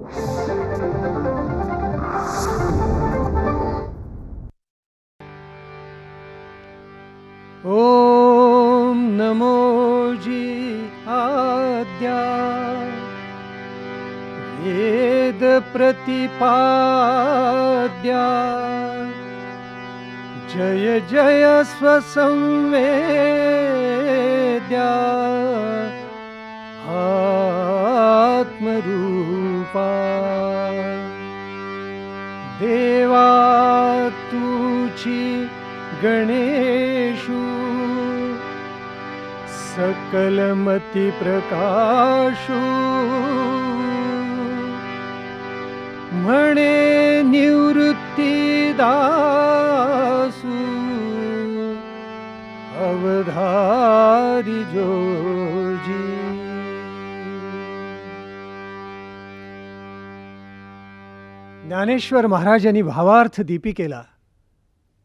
ॐ नमो जी आद्या वेद प्रतिपाद्या जय जय स्वसंवेद्या आत्मरूपा देवा तु गणेशु। सकलमतिप्रकाशु मणे निवृत्तिदासु दासु। अवधारिजो ज्ञानेश्वर महाराजांनी भावार्थ दीपिकेला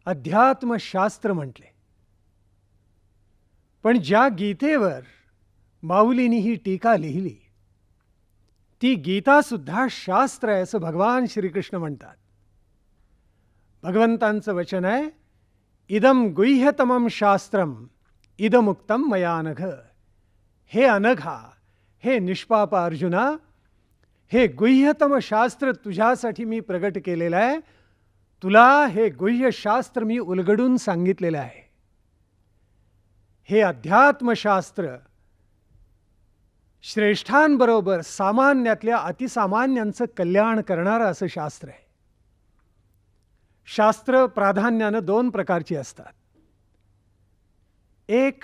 अध्यात्मशास्त्र म्हटले. पण ज्या गीतेवर माऊलीनी ही टीका लिहिली ती गीतासुद्धा शास्त्र आहे असं भगवान श्रीकृष्ण म्हणतात. भगवंतांचं वचन आहे इदम गुह्यतमम शास्त्रम इदमुक्तम मया अनघ हे अनघा हे निष्पाप अर्जुना हे गुह्यतम शास्त्र तुझ्यासाठी मी प्रगट केलेलं आहे. तुला हे गुह्य शास्त्र मी उलगडून सांगितलेलं आहे. हे अध्यात्मशास्त्र श्रेष्ठांबरोबर सामान्यातल्या अतिसामान्यांचं कल्याण करणारं असं शास्त्र आहे. शास्त्र प्राधान्यानं दोन प्रकारची असतात. एक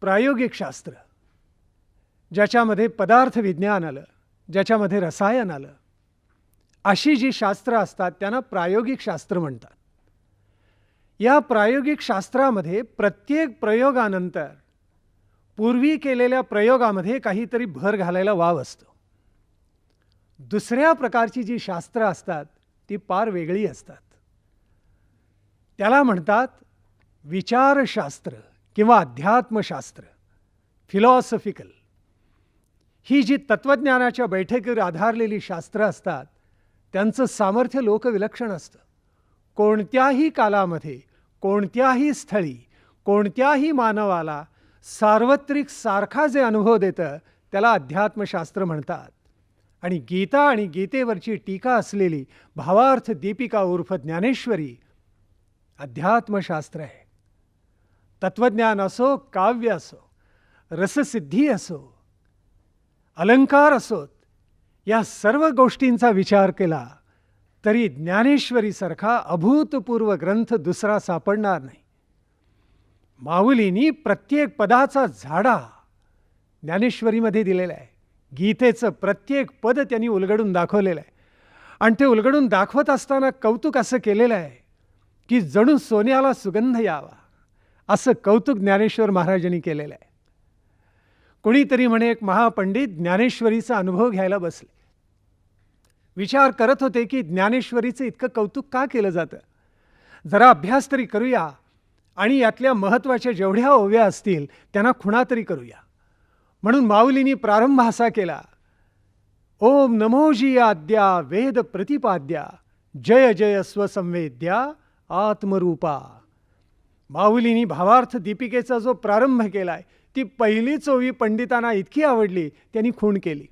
प्रायोगिक शास्त्र ज्याच्यामध्ये पदार्थ विज्ञान आलं. ज्याच्यामध्ये रसायन आलं. अशी जी शास्त्र असतात त्यांना प्रायोगिक शास्त्र म्हणतात. या प्रायोगिक शास्त्रामध्ये प्रत्येक प्रयोगानंतर पूर्वी केलेल्या प्रयोगामध्ये काहीतरी भर घालायला वाव असतो. दुसऱ्या प्रकारची जी शास्त्र असतात ती फार वेगळी असतात. त्याला म्हणतात विचारशास्त्र किंवा अध्यात्मशास्त्र फिलॉसॉफिकल. ही जी तत्त्वज्ञानाच्या बैठकीवर आधारलेली शास्त्र असतात त्यांचं सामर्थ्य लोकविलक्षण असतं. कोणत्याही कालामध्ये कोणत्याही स्थळी कोणत्याही मानवाला सार्वत्रिक सारखा जे अनुभव देतं त्याला अध्यात्मशास्त्र म्हणतात. आणि गीता आणि गीतेवरची टीका असलेली भावार्थ दीपिका उर्फ ज्ञानेश्वरी अध्यात्मशास्त्र आहे. तत्त्वज्ञान असो काव्य असो रससिद्धी असो अलंकार असोत. या सर्व गोष्टींचा विचार केला तरी ज्ञानेश्वरीसारखा अभूतपूर्व ग्रंथ दुसरा सापडणार नाही. माऊलीनी प्रत्येक पदाचा झाडा ज्ञानेश्वरीमध्ये दिलेला आहे. गीतेचं प्रत्येक पद त्यांनी उलगडून दाखवलेलं आहे. आणि ते उलगडून दाखवत असताना कौतुक असं केलेलं आहे की जणू सोन्याला सुगंध यावा असं कौतुक ज्ञानेश्वर महाराजांनी केलेलं आहे. कोणीतरी म्हणे एक महापंडित ज्ञानेश्वरीचा अनुभव घ्यायला बसले. विचार करत होते की ज्ञानेश्वरीचं इतकं कौतुक का केलं जातं? जरा अभ्यास तरी करूया आणि यातल्या महत्त्वाच्या जेवढ्या ओव्या असतील त्यांना खुणा तरी करूया. म्हणून माऊलींनी प्रारंभ असा केला. ओम नमोजी आद्या वेद प्रतिपाद्या जय जय स्वसंवेद्या आत्मरूपा. माऊलींनी भावार्थ दीपिकेचा जो प्रारंभ केला आहे ती पहिलीच ओवी पंडितांना इतकी आवडली त्यांनी खूण केली.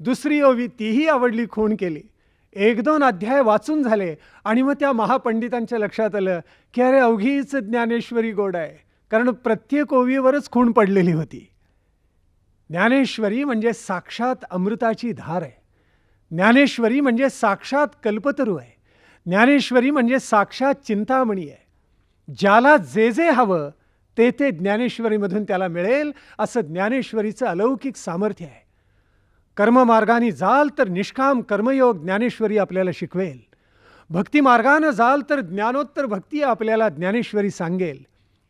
दुसरी ओवी तीही आवडली खूण केली. एक दोन अध्याय वाचून झाले आणि मग त्या महापंडितांच्या लक्षात आलं की अरे अवघीच ज्ञानेश्वरी गोड आहे. कारण प्रत्येक ओवीवरच खूण पडलेली होती. ज्ञानेश्वरी म्हणजे साक्षात अमृताची धार आहे. ज्ञानेश्वरी म्हणजे साक्षात कल्पतरू आहे. ज्ञानेश्वरी म्हणजे साक्षात चिंतामणी आहे. ज्याला जे जे हवं ते ते ज्ञानेश्वरीमधून त्याला मिळेल असं ज्ञानेश्वरीचं अलौकिक सामर्थ्य आहे. कर्ममार्गाने जाल तर निष्काम कर्मयोग ज्ञानेश्वरी आपल्याला शिकवेल. भक्तिमार्गानं जाल तर ज्ञानोत्तर भक्ती आपल्याला ज्ञानेश्वरी सांगेल.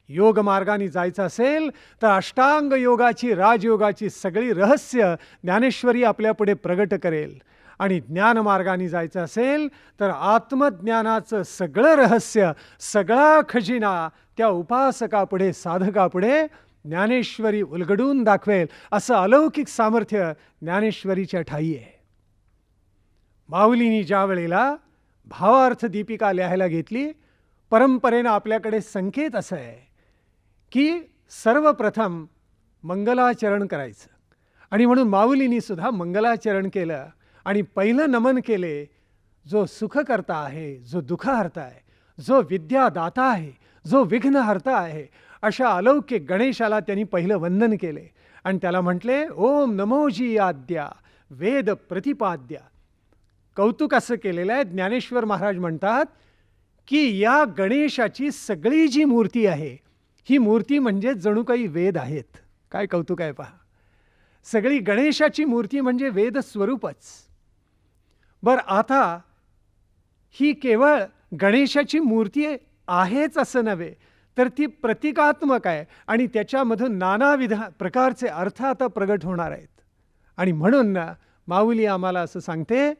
योग मार्गाने जायचं असेल तर अष्टांग योगाची राजयोगाची सगळी रहस्य ज्ञानेश्वरी आपल्यापुढे प्रगट करेल. आणि ज्ञानमार्गाने जायचं असेल तर आत्मज्ञानाचं सगळं रहस्य सगळा खजिना त्या उपासकापुढे साधकापुढे ज्ञानेश्वरी उलगडून दाखवेल. असं अलौकिक सामर्थ्य ज्ञानेश्वरीच्या ठाई आहे. माऊलीनी ज्या वेळेला भावार्थ दीपिका लिहायला घेतली परंपरेनं आपल्याकडे संकेत असं आहे की सर्वप्रथम मंगलाचरण करायचं. आणि म्हणून माऊलीनी सुद्धा मंगलाचरण केलं. आणि पहिलं नमन केले जो सुखकर्ता आहे जो दुःखहर्ता आहे जो विद्यादाता आहे जो विघ्नहर्ता आहे अशा अलौकिक गणेशाला त्यांनी पहिलं वंदन केले. आणि त्याला म्हटले ओम नमोजी आद्या वेद प्रतिपाद्या. कौतुक असं केलेलं आहे ज्ञानेश्वर महाराज म्हणतात की या गणेशाची सगळी जी मूर्ती आहे ही मूर्ती म्हणजे जणू काही वेद आहेत. काय कौतुक आहे पहा. सगळी गणेशाची मूर्ती म्हणजे वेद स्वरूपच बरं आता ही केवळ गणेशाची मूर्ती आहेच असं नव्हे तर ती प्रतिकात्मक आहे आणि त्याच्यामधून नानाविध प्रकारचे अर्थ आता प्रगट होणार आहेत. आणि म्हणून ना माऊली आम्हाला असं सांगते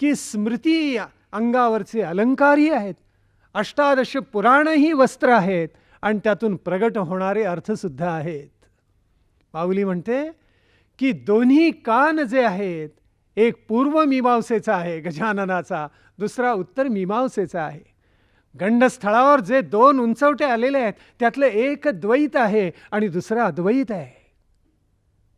की स्मृती अंगावरचे अलंकारही आहेत अष्टादश पुराणही वस्त्र आहेत आणि त्यातून प्रगट होणारे अर्थसुद्धा आहेत. माऊली म्हणते की दोन्ही कान जे आहेत एक पूर्व मीमांसेचा आहे गजाननाचा. दुसरा उत्तर मीमांसेचा आहे. गंडस्थळावर जे दोन उंचवटे आलेले आहेत त्यातलं एक द्वैत आहे आणि दुसरं अद्वैत आहे.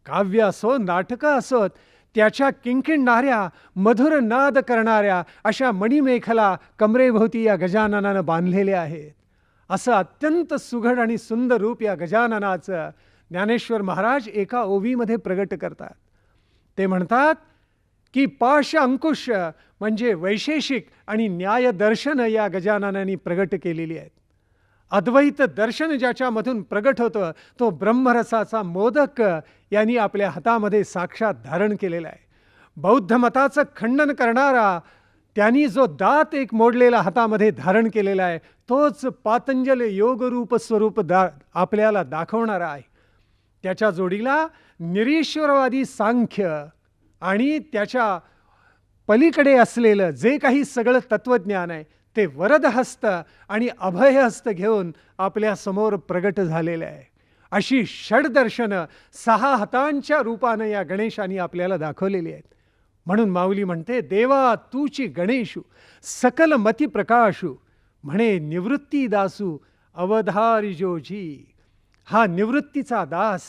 काव्य असो नाटकं असोत त्याच्या किंकिणणाऱ्या मधुर नाद करणाऱ्या अशा मणिमेखला कमरेभोवती या गजाननानं बांधलेल्या आहेत. असं अत्यंत सुघड आणि सुंदर रूप या गजाननाचं ज्ञानेश्वर महाराज एका ओवीमध्ये प्रगट करतात. ते म्हणतात की पाश अंकुश म्हणजे वैशेषिक आणि न्यायदर्शन या गजाननाने प्रगट केलेली आहेत. अद्वैत दर्शन ज्याच्यामधून प्रगट होतं तो ब्रह्मरसाचा मोदक यांनी आपल्या हातामध्ये साक्षात धारण केलेला आहे. बौद्ध मताचं खंडन करणारा त्यांनी जो दात एक मोडलेला हातामध्ये धारण केलेला आहे तोच पातंजल योगरूप स्वरूप दा आपल्याला दाखवणारा आहे. त्याच्या जोडीला निरीश्वरवादी सांख्य आणि त्याच्या पलीकडे असलेलं जे काही सगळं तत्त्वज्ञान आहे ते वरदहस्त आणि अभयहस्त घेऊन आपल्यासमोर प्रगट झालेलं आहे. अशी षडदर्शनं सहा हातांच्या रूपानं या गणेशाने आपल्याला दाखवलेली आहेत. म्हणून माऊली म्हणते देवा तूची गणेशू सकल मती प्रकाशू म्हणे निवृत्ती दासू अवधारी जोजी हा निवृत्तीचा दास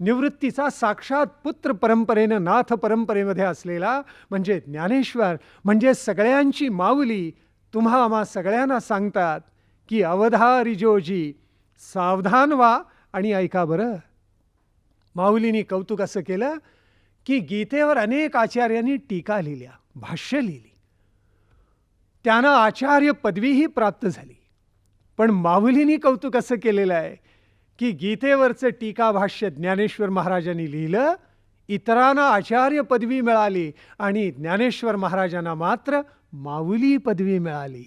निवृत्तीचा साक्षात पुत्र परंपरेनं नाथ परंपरेमध्ये असलेला म्हणजे ज्ञानेश्वर म्हणजे सगळ्यांची माऊली तुम्हा आम्हा सगळ्यांना सांगतात की अवधा रिजोजी सावधान व्हा आणि ऐका बरं. माऊलीनी कौतुक असं केलं की गीतेवर अनेक आचार्यांनी टीका लिहिल्या भाष्य लिहिली. त्यांना आचार्य पदवीही प्राप्त झाली. पण माऊलीनी कौतुक असं केलेलं आहे की गीतेवरचं टीका भाष्य ज्ञानेश्वर महाराजांनी लिहिलं इतरांना आचार्य पदवी मिळाली आणि ज्ञानेश्वर महाराजांना मात्र माऊली पदवी मिळाली.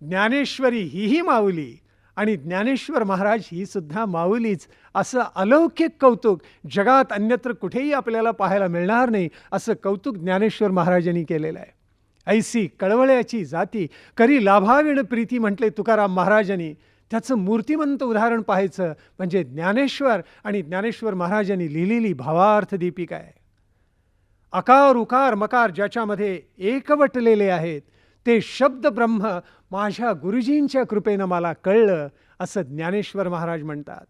ज्ञानेश्वरी हीही माऊली आणि ज्ञानेश्वर महाराज ही सुद्धा माऊलीच असं अलौकिक कौतुक जगात अन्यत्र कुठेही आपल्याला पाहायला मिळणार नाही असं कौतुक ज्ञानेश्वर महाराजांनी केलेलं आहे. ऐसी कळवळ्याची जाती करी लाभाविण प्रीती म्हटले तुकाराम महाराजांनी त्याचं मूर्तिमंत उदाहरण पाहायचं म्हणजे ज्ञानेश्वर आणि ज्ञानेश्वर महाराजांनी लिहिलेली भावार्थ दीपिका आहे. अकार उकार मकार ज्याच्यामध्ये एकवटलेले आहेत ते शब्द ब्रह्म माझ्या गुरुजींच्या कृपेनं मला कळलं असं ज्ञानेश्वर महाराज म्हणतात.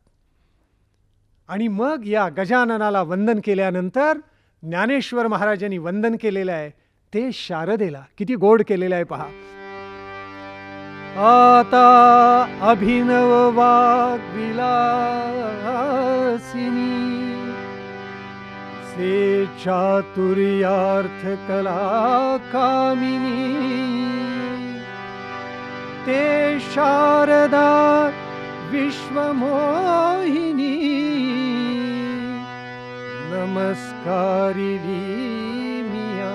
आणि मग या गजाननाला वंदन केल्यानंतर ज्ञानेश्वर महाराजांनी वंदन केलेलं आहे ते शारदेला. किती गोड केलेलं आहे पहा. आता अभिनव वाग्विलासिनी से चातुर्यार्थ कला कामिनी ते शारदा विश्वमोहिनी नमस्कारिणी मिया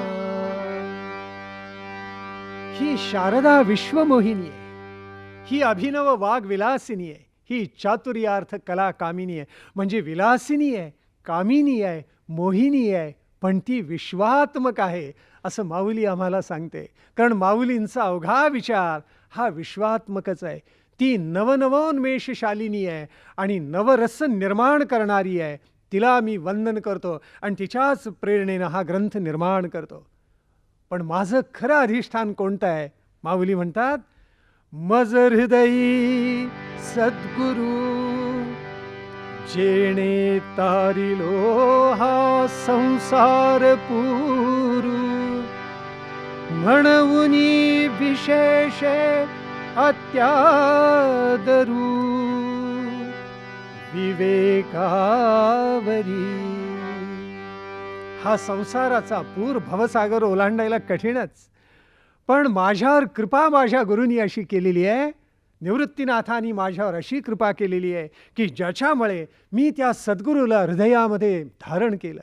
ही शारदा विश्वमोहिनी आहे। ही अभिनव वाघ विलासिनी आहे. ही चातुर्यार्थ कला कामिनी आहे. म्हणजे विलासिनी आहे कामिनी आहे मोहिनी आहे पण ती विश्वात्मक आहे असं माऊली आम्हाला सांगते. कारण माऊलींचा अवघा विचार हा विश्वात्मकच आहे. ती नवनवोन्मेषशालिनी आहे आणि नवरस निर्माण करणारी आहे. तिला मी वंदन करतो आणि तिच्याच प्रेरणेनं हा ग्रंथ निर्माण करतो. पण माझं खरं अधिष्ठान कोणतं आहे? माऊली म्हणतात मज हृदयी सद्गुरु जेणे तारिलो हा संसार पूरू। म्हणून विशेष अत्यादरू। विवेकावरी। हा संसाराचा पूर भवसागर ओलांडायला कठीणच. पण माझ्यावर कृपा माझ्या गुरुनी अशी केलेली आहे. निवृत्तीनाथांनी माझ्यावर अशी कृपा केलेली आहे की ज्याच्यामुळे मी त्या सद्गुरूला हृदयामध्ये धारण केलं.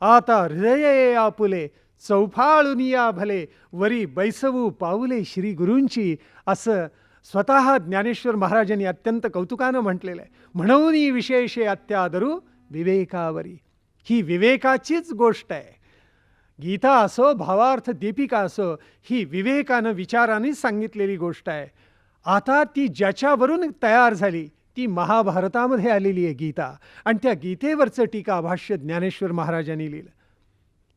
आता हृदये आपुले चौफाळून या भले वरी बैसवू पाऊले श्री गुरूंची असं स्वतः ज्ञानेश्वर महाराजांनी अत्यंत कौतुकानं म्हटलेलं आहे. म्हणून ही विशेषे अत्यादरू विवेकावरी. ही विवेकाचीच गोष्ट आहे. गीता असो भावार्थ दीपिका असो ही विवेकानं विचाराने सांगितलेली गोष्ट आहे. आता ती ज्याच्यावरून तयार झाली ती महाभारतामध्ये आलेली आहे गीता. आणि त्या गीतेवरचं टीका भाष्य ज्ञानेश्वर महाराजांनी लिहिलं.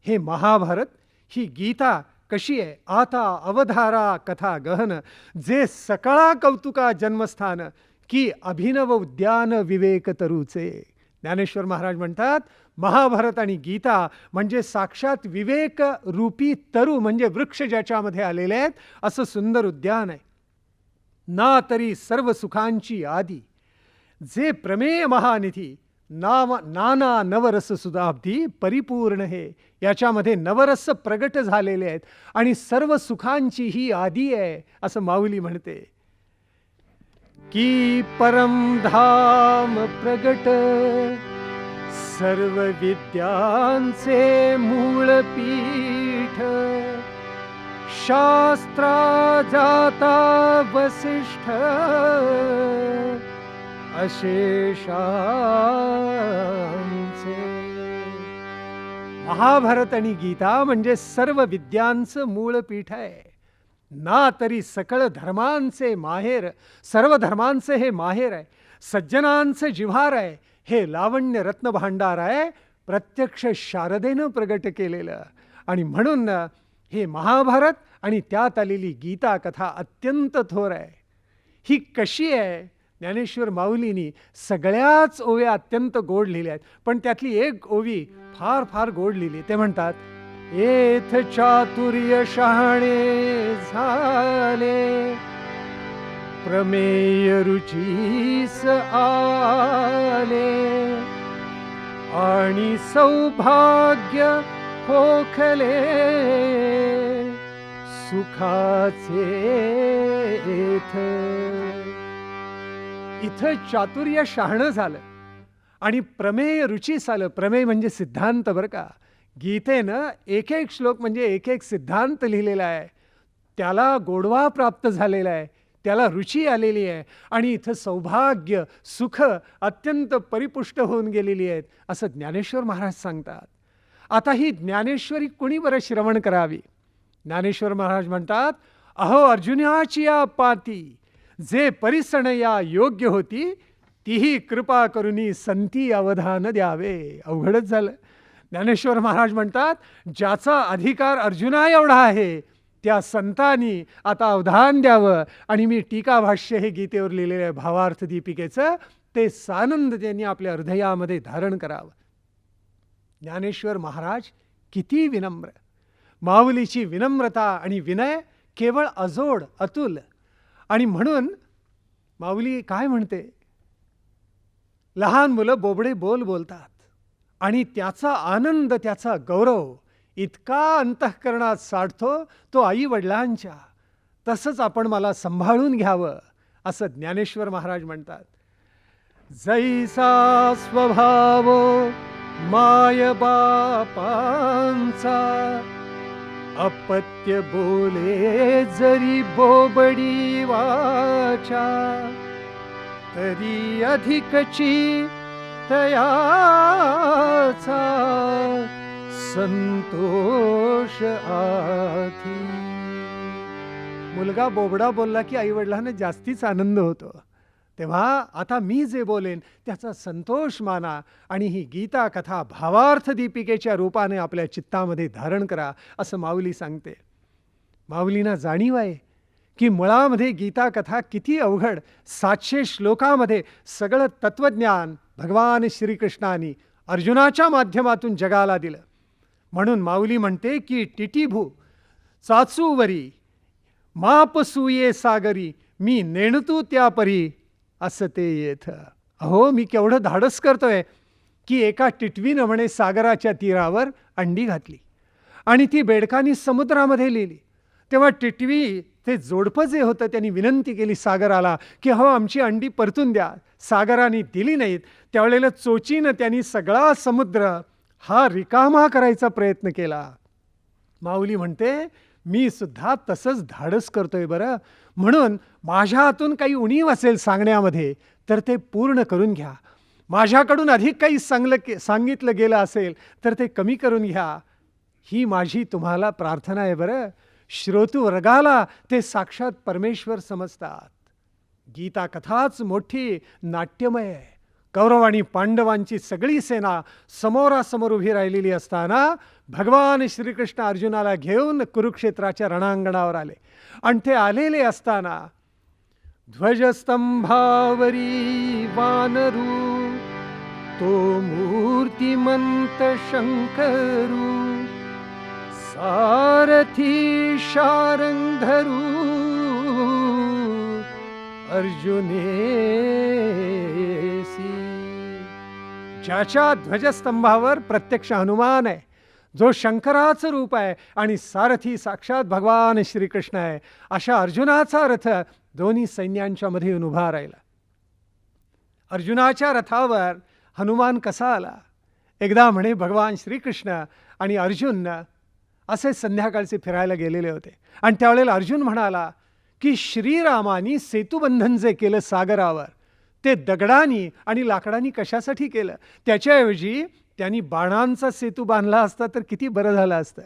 हे महाभारत ही गीता कशी आहे? आता अवधारा कथा गहन जे सकळा कौतुका जन्मस्थान की अभिनव उद्यान विवेक तरुचे. ज्ञानेश्वर महाराज म्हणतात महाभारत आणि गीता म्हणजे साक्षात विवेक रूपी तरु म्हणजे वृक्ष ज्याच्यामध्ये आलेले आहेत असं सुंदर उद्यान आहे. ना तरी सर्व सुखांची आदी. जे प्रमेय महानिधी नाम नाना नवरस सुधाब्दी परिपूर्ण हे याच्यामध्ये नवरस प्रगट झालेले आहेत आणि सर्व सुखांची ही आदी आहे असं माऊली म्हणते. की परम धाम प्रगट सर्व विद्यांचे मूळ पीठ शास्त्रा जाता वसिष्ठ. अशेषांचे. महाभारत आणि गीता म्हणजे सर्व विद्यांचं मूळ पीठ आहे. ना तरी सकळ धर्मांचे माहेर सर्व धर्मांचे हे माहेर आहे. सज्जनांचे जिव्हार आहे. हे लावण्य रत्नभांडार आहे प्रत्यक्ष शारदेनं प्रगट केलेलं. आणि म्हणून हे महाभारत आणि त्यात आलेली गीता कथा अत्यंत थोर आहे ही कशी आहे? ज्ञानेश्वर माऊलीनी सगळ्याच ओव्या अत्यंत गोड लिहिल्या आहेत. पण त्यातली एक ओवी फार फार गोड लिहिली ते म्हणतात येथ चातुर्य शहाणे झाले प्रमेय रुचीस आले आणि सौभाग्य पोखले सुखाचे इथ इथं चातुर्य शहाणं झालं. आणि प्रमेय रुचीस आलं प्रमेय म्हणजे सिद्धांत बरं का. गीतेनं एक एक श्लोक म्हणजे एक एक सिद्धांत लिहिलेला आहे. त्याला गोडवा प्राप्त झालेला आहे. त्याला रुची आलेली आहे. आणि इथं सौभाग्य सुख अत्यंत परिपुष्ट होऊन गेलेली आहेत असं ज्ञानेश्वर महाराज सांगतात. आता ही ज्ञानेश्वरी कुणी बरं श्रवण करावी? ज्ञानेश्वर महाराज म्हणतात अहो अर्जुनाची या पाती जे परिसण या योग्य होती तीही कृपा करुनी संती अवधान द्यावे. अवघडच झालं. ज्ञानेश्वर महाराज म्हणतात ज्याचा अधिकार अर्जुना एवढा आहे त्या संतांनी आता अवधान द्यावं. आणि मी टीका भाष्य हे गीतेवर लिहिलेलं आहे भावार्थ दीपिकेचं. ते सानंद त्यांनी आपल्या हृदयामध्ये धारण करावं. ज्ञानेश्वर महाराज किती विनम्र. माऊलीची विनम्रता आणि विनय केवळ अजोड अतुल. आणि म्हणून माऊली काय म्हणते? लहान मुलं बोबडे बोल बोलतात. आणि त्याचा आनंद त्याचा गौरव इतका अंतःकरणात साठतो तो आई वडिलांच्या तसंच आपण मला सांभाळून घ्यावं असं ज्ञानेश्वर महाराज म्हणतात. जैसा स्वभाव माय बापांचा अपत्य बोले जरी बोबडी वाचा तरी अधिकची तयाचा संतोष आधी मुलगा बोबडा बोलला की आईवडिलांना जास्तीच आनंद होतो. तेव्हा आता मी जे बोलेन त्याचा संतोष माना आणि ही गीता कथा भावार्थ दीपिकेच्या रूपाने आपल्या चित्तामध्ये धारण करा असं माऊली सांगते. माऊलींना जाणीव आहे की मुळामध्ये गीता कथा किती अवघड सातशे श्लोकामध्ये सगळं तत्त्वज्ञान भगवान श्रीकृष्णाने अर्जुनाच्या माध्यमातून जगाला दिलं. म्हणून माऊली म्हणते की टिटीभू चाचूवरी मापसूये सागरी मी नेणतू त्या परी असं ते येथ अहो मी केवढं धाडस करतोय की एका टिटवीनं म्हणे सागराच्या तीरावर अंडी घातली आणि ती बेडकानी समुद्रामध्ये लिहिली. तेव्हा टिटवी ते जोडपं जे होतं त्यांनी विनंती केली सागराला की हो आमची अंडी परतून द्या. सागराने दिली नाहीत. त्यावेळेला चोचीनं त्यांनी सगळा समुद्र हा रिकामा करायचा प्रयत्न केला. माऊली म्हणते मी सुद्धा तसंच धाडस करतोय बरं. म्हणून माझ्या हातून काही उणीव असेल सांगण्यामध्ये तर ते पूर्ण करून घ्या. माझ्याकडून अधिक काही सांगलं के सांगितलं गेलं असेल तर ते कमी करून घ्या. ही माझी तुम्हाला प्रार्थना आहे बरं. श्रोतू वर्गाला ते साक्षात परमेश्वर समजतात. गीता कथाच मोठी नाट्यमय आहे. कौरव आणि पांडवांची सगळी सेना समोरासमोर उभी राहिलेली असताना भगवान श्रीकृष्ण अर्जुनाला घेऊन कुरुक्षेत्राच्या रणांगणावर आले. आणि ते आलेले असताना ध्वजस्तंभावरी वानरू तो मूर्तिमंत शंकरू सारथी शारंधरू अर्जुनेसी ज्याच्या ध्वजस्तंभावर प्रत्यक्ष हनुमान आहे जो शंकराचं रूप आहे आणि सारथी साक्षात भगवान श्रीकृष्ण आहे अशा अर्जुनाचा रथ दोन्ही सैन्यांच्या मध्ये येऊन उभा राहिला. अर्जुनाच्या रथावर हनुमान कसा आला? एकदा म्हणे भगवान श्रीकृष्ण आणि अर्जुन असे संध्याकाळचे फिरायला गेलेले होते. आणि त्यावेळेला अर्जुन म्हणाला की श्रीरामानी सेतुबंधन जे केलं सागरावर ते दगडानी आणि लाकडानी कशासाठी केलं? त्याच्याऐवजी त्यांनी बाणांचा सेतू बांधला असता तर किती बरं झालं असतं.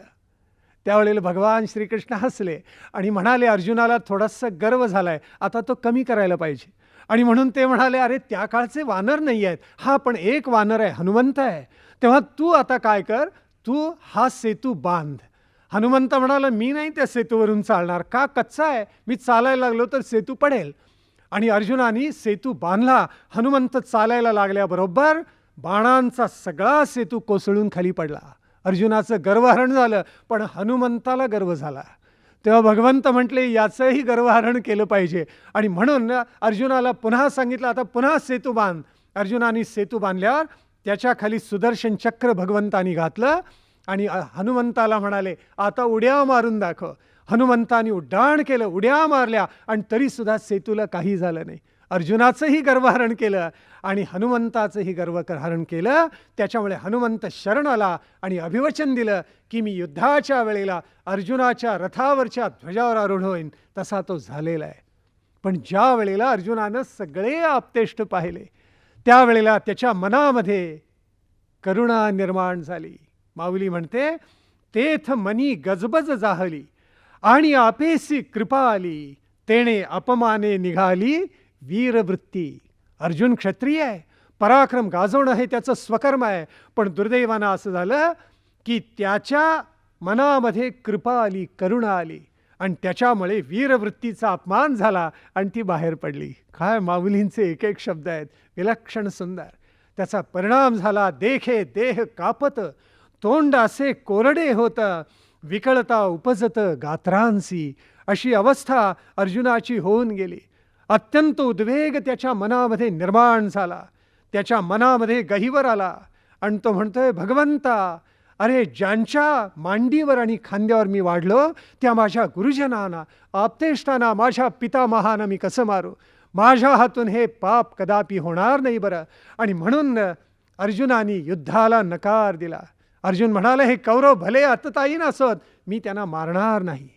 त्यावेळेला भगवान श्रीकृष्ण हसले आणि म्हणाले अर्जुनाला थोडासा गर्व झाला आहे आता तो कमी करायला पाहिजे. आणि म्हणून ते म्हणाले अरे त्या काळचे वानर नाही आहेत. हा पण एक वानर आहे हनुमंत आहे. तेव्हा तू आता काय कर? तू हा सेतू बांध. हनुमंत म्हणाला मी नाही त्या सेतूवरून चालणार. का? कच्चा आहे. मी चालायला लागलो तर सेतू पडेल. आणि अर्जुनानी सेतू बांधला. हनुमंत चालायला लागल्याबरोबर बाणांचा सगळा सेतू कोसळून खाली पडला. अर्जुनाचं गर्वहरण झालं पण हनुमंताला गर्व झाला. तेव्हा भगवंत म्हटले याचंही गर्वहरण केलं पाहिजे. आणि म्हणून अर्जुनाला पुन्हा सांगितलं आता पुन्हा सेतू बांध. अर्जुनाने सेतू बांधल्यावर त्याच्याखाली सुदर्शन चक्र भगवंतानी घातलं. आणि हनुमंताला म्हणाले आता उड्या मारून दाखव. हनुमंतानी उड्डाण केलं उड्या मारल्या आणि तरीसुद्धा सेतूला काही झालं नाही. अर्जुनाचंही गर्वहरण केलं आणि हनुमंताचंही गर्वहरण केलं. त्याच्यामुळे हनुमंत शरण आला आणि अभिवचन दिलं की मी युद्धाच्या वेळेला अर्जुनाच्या रथावरच्या ध्वजावर आरूढ होईन. तसा तो झालेला आहे. पण ज्या वेळेला अर्जुनानं सगळे आपतेष्ट पाहिले त्यावेळेला त्याच्या मनामध्ये करुणा निर्माण झाली. माऊली म्हणते तेथ मनी गजबज जाहली आणि आपेसी कृपा आली तेणे अपमाने निघाली वीरवृत्ती. अर्जुन क्षत्रिय आहे पराक्रम गाजवणं हे त्याचं स्वकर्म आहे पण दुर्दैवानं असं झालं की त्याच्या मनामध्ये कृपा आली करुणा आली आणि त्याच्यामुळे वीरवृत्तीचा अपमान झाला आणि ती बाहेर पडली. काय माऊलींचे एक एक शब्द आहेत विलक्षण सुंदर. त्याचा परिणाम झाला देखे देह कापत तोंड असे कोरडे होतं विकळता उपजत गात्रांसी अशी अवस्था अर्जुनाची होऊन गेली. अत्यंत उद्वेग त्याच्या मनामध्ये निर्माण झाला. त्याच्या मनामध्ये गहिवर आला आणि तो म्हणतोय भगवंता अरे ज्यांच्या मांडीवर आणि खांद्यावर मी वाढलो त्या माझ्या गुरुजनांना आपतेष्टांना माझ्या पितामहानं मी कसं मारू? माझ्या हातून हे पाप कदापि होणार नाही बरं. आणि म्हणून अर्जुनानी युद्धाला नकार दिला. अर्जुन म्हणाले हे कौरव भले अतताईन नसत मी त्यांना मारणार नाही.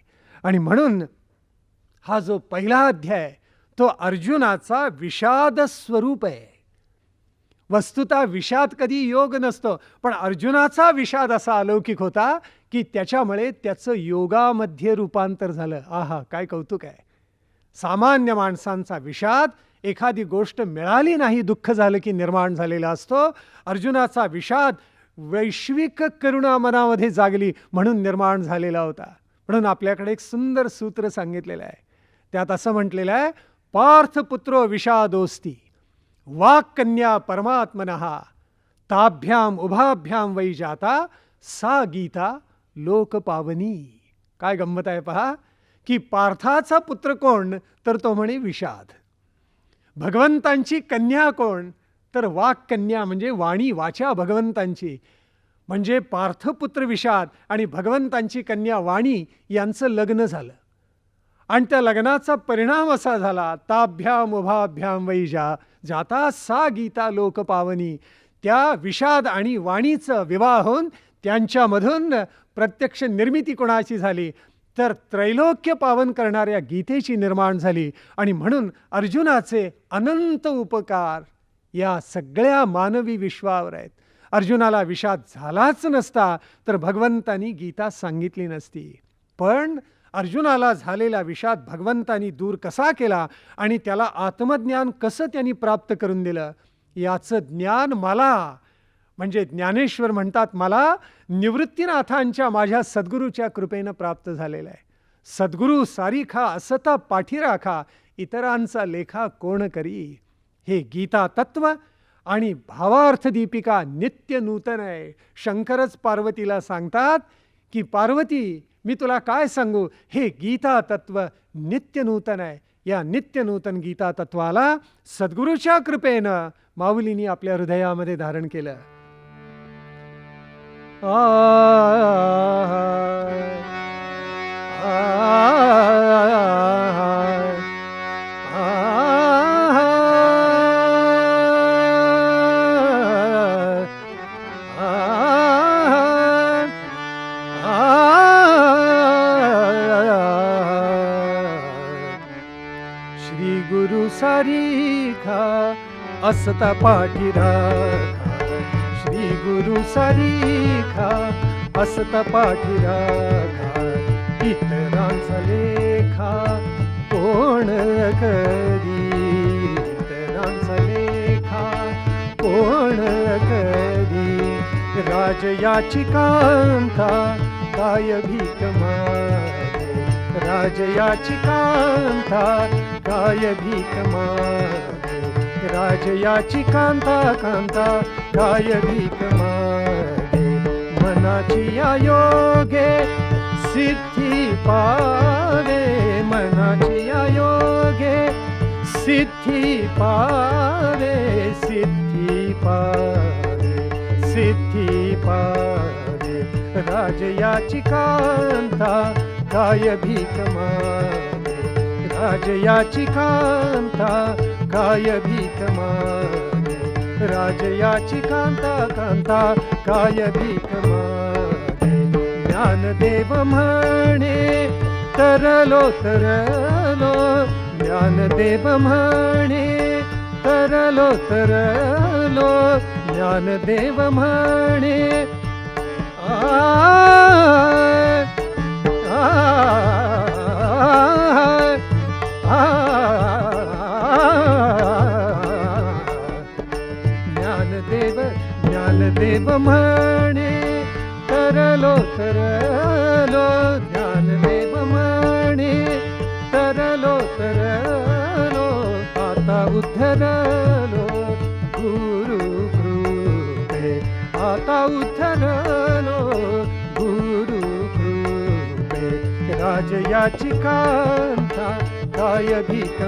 आणि म्हणून हा जो पहिला अध्याय तो अर्जुनाचा विषाद स्वरूप आहे. वस्तुता विषाद कधी योग नसतो पण अर्जुनाचा विषाद असा अलौकिक होता की त्याच्यामुळे त्याचं योगामध्ये रूपांतर झालं. आहा काय कौतुक आहे. सामान्य माणसांचा विषाद एखादी गोष्ट मिळाली नाही दुःख झालं की निर्माण झालेला असतो. अर्जुनाचा विषाद वैश्विक करुणा मनामध्ये जागली म्हणून निर्माण झालेला होता. म्हणून आपल्याकडे एक सुंदर सूत्र सांगितलेलं आहे. त्यात असं म्हटलेलं आहे पार्थपुत्रो विषादोस्ती वाक्कन्या परमात्मन ताभ्याम उभाभ्याम वै जाता सा गीता लोकपावनी. काय गंमत आहे पहा की पार्थाचा पुत्र कोण तर तो म्हणे विषाद. भगवंतांची कन्या कोण तर वाक्कन्या म्हणजे वाणी वाचा भगवंतांची. म्हणजे पार्थपुत्र विषाद आणि भगवंतांची कन्या वाणी यांचं लग्न झालं. आणि त्या लग्नाचा परिणाम असा झाला ताभ्याम उभाभ्याम वैजा जाता सा गीता लोकपावनी त्या विषाद आणि वाणीचं विवाह होऊन त्यांच्यामधून प्रत्यक्ष निर्मिती कोणाची झाली? तर त्रैलोक्य पावन करणाऱ्या गीतेची निर्माण झाली आणि म्हणून अर्जुनाचे अनंत उपकार. या सगळ्या मानवी विश्वावर आहेत. अर्जुनाला विषाद झालाच नसता तर भगवंतानी गीता सांगितली नसती. पण अर्जुनाला झालेला विषाद भगवंतानी दूर कसा केला आणि त्याला आत्मज्ञान कसं त्यांनी प्राप्त करून दिलं? याचं ज्ञान मला म्हणजे ज्ञानेश्वर म्हणतात मला निवृत्तीनाथांच्या माझ्या सद्गुरूच्या कृपेनं प्राप्त झालेलं आहे. सद्गुरू सारीखा असता पाठी राखा इतरांचा लेखा कोण करी? हे गीता तत्व आणि भावार्थ दीपिका नित्य नूतन आहे शंकरच पार्वतीला सांगतात की पार्वती मी तुला काय सांगू हे गीता तत्व नित्य नूतन आहे या नित्य नूतन गीता तत्वाला सद्गुरूच्या कृपेनं माऊलीनी आपल्या हृदयामध्ये धारण केलं श्री असता पाठीराखा श्री गुरु सारीखा असता पाठीराखा इतरांचा लेखा कोण करी? इतरांचा लेखा कोण करी? राजयाची कांता काय भीक मागे? राजयाची कांता काय भीक मागे? राजयाची कांता कांता काय भीक मागे मनाची आयोगे सिद्धी पावे मनाची आयोगे सिद्धी पावे सिद्धी पावे सिद्धी पावे राजयाची कांता काय भीक मागे राजयाची कांता काय भीक मागे राजयाची कांता कांता काय भीक मागे ज्ञानदेव म्हणे तरलो तरलो। ज्ञानदेव म्हणे तरलो तरलो। ज्ञानदेव म्हणे आ ज्ञानदेव म्हणे तरलो तरलो ज्ञानदेव म्हणे तरलो तरलो आता उद्धरलो गुरु कृपे आता उद्धरलो गुरु कृपे राजयाची कांता काय भीक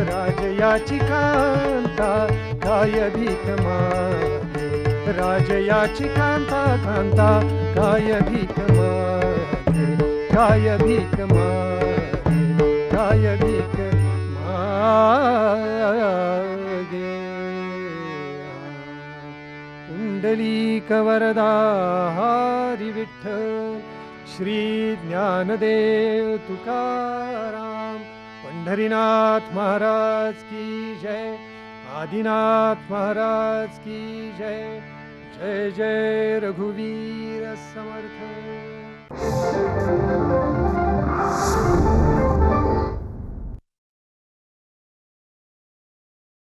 राज राजयाची कांता काय भीक मागे राजयाची कांता कांता काय भीक मागे काय भीक मागे काय भीक मागे पुंडलीक वरदा हरी विठ्ठल श्री ज्ञानदेव तुकारा पंढरीनाथ महाराज की जय आदिनाथ महाराज की जय जय जय रघुवीर समर्थ।